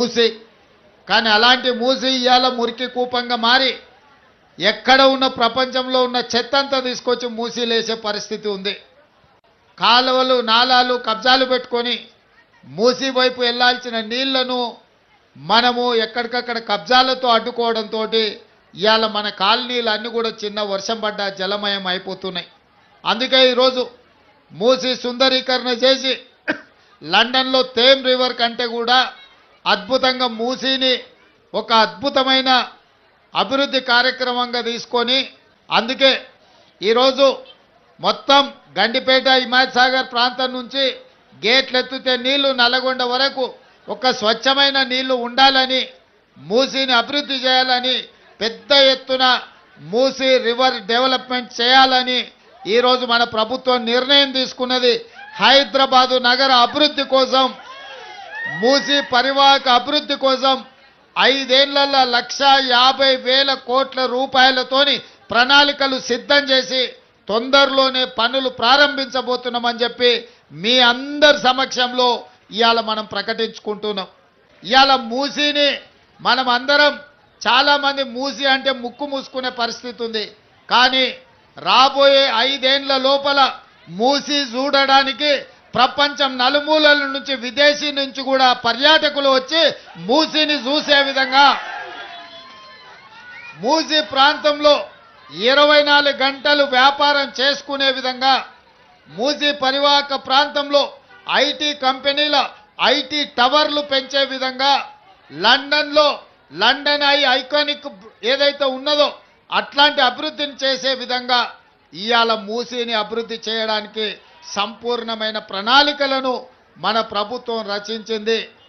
మూసి. కానీ అలాంటి మూసి ఇవాళ మురికి కూపంగా మారి ఎక్కడ ఉన్న ప్రపంచంలో ఉన్న చెత్త అంతా తీసుకొచ్చి మూసీలేసే పరిస్థితి ఉంది. కాలువలు నాలాలు కబ్జాలు పెట్టుకొని మూసి వైపు వెళ్ళాల్సిన నీళ్ళను మనము ఎక్కడికక్కడ కబ్జాలతో అడ్డుకోవడంతో ఇవాళ మన కాలనీలు అన్నీ కూడా చిన్న వర్షం పడ్డ జలమయం అయిపోతున్నాయి. అందుకే ఈరోజు మూసి సుందరీకరణ చేసి లండన్లో తేమ్ రివర్ కంటే కూడా అద్భుతంగా మూసీని ఒక అద్భుతమైన అభివృద్ధి కార్యక్రమంగా తీసుకొని అందుకే ఈరోజు మొత్తం గండిపేట హిమాయత్ సాగర్ ప్రాంతం నుంచి గేట్లు ఎత్తితే నీళ్ళు నల్లగొండ వరకు ఒక స్వచ్ఛమైన నీళ్ళు ఉండాలని మూసీని అభివృద్ధి చేయాలని పెద్ద ఎత్తున మూసీ రివర్ డెవలప్మెంట్ చేయాలని ఈరోజు మన ప్రభుత్వం నిర్ణయం తీసుకున్నది. హైదరాబాదు నగర అభివృద్ధి కోసం మూసి పరివాహక అభివృద్ధి కోసం ఐదేళ్ళలో లక్ష యాభై వేల కోట్ల రూపాయలతోని ప్రణాళికలు సిద్ధం చేసి తొందరలోనే పనులు ప్రారంభించబోతున్నామని చెప్పి మీ అందరి సమక్షంలో ఇవాళ మనం ప్రకటించుకుంటున్నాం. ఇవాళ మూసీని మనం అందరం చాలామంది మూసి అంటే ముక్కు మూసుకునే పరిస్థితి ఉంది. కానీ రాబోయే ఐదేండ్ల లోపల మూసి చూడడానికి ప్రపంచం నలుమూలల నుంచి విదేశీ నుంచి కూడా పర్యాటకులు వచ్చి మూసీని చూసే విధంగా మూసీ ప్రాంతంలో ఇరవై నాలుగు గంటలు వ్యాపారం చేసుకునే విధంగా మూసీ పరివాహక ప్రాంతంలో ఐటీ కంపెనీల ఐటీ టవర్లు పెంచే విధంగా లండన్లో లండన్ ఐ ఐకానిక్ ఏదైతే ఉన్నదో అట్లాంటి అభివృద్ధిని చేసే విధంగా ఇవాళ మూసీని అభివృద్ధి చేయడానికి సంపూర్ణమైన ప్రణాళికలను మన ప్రభుత్వం రచించింది.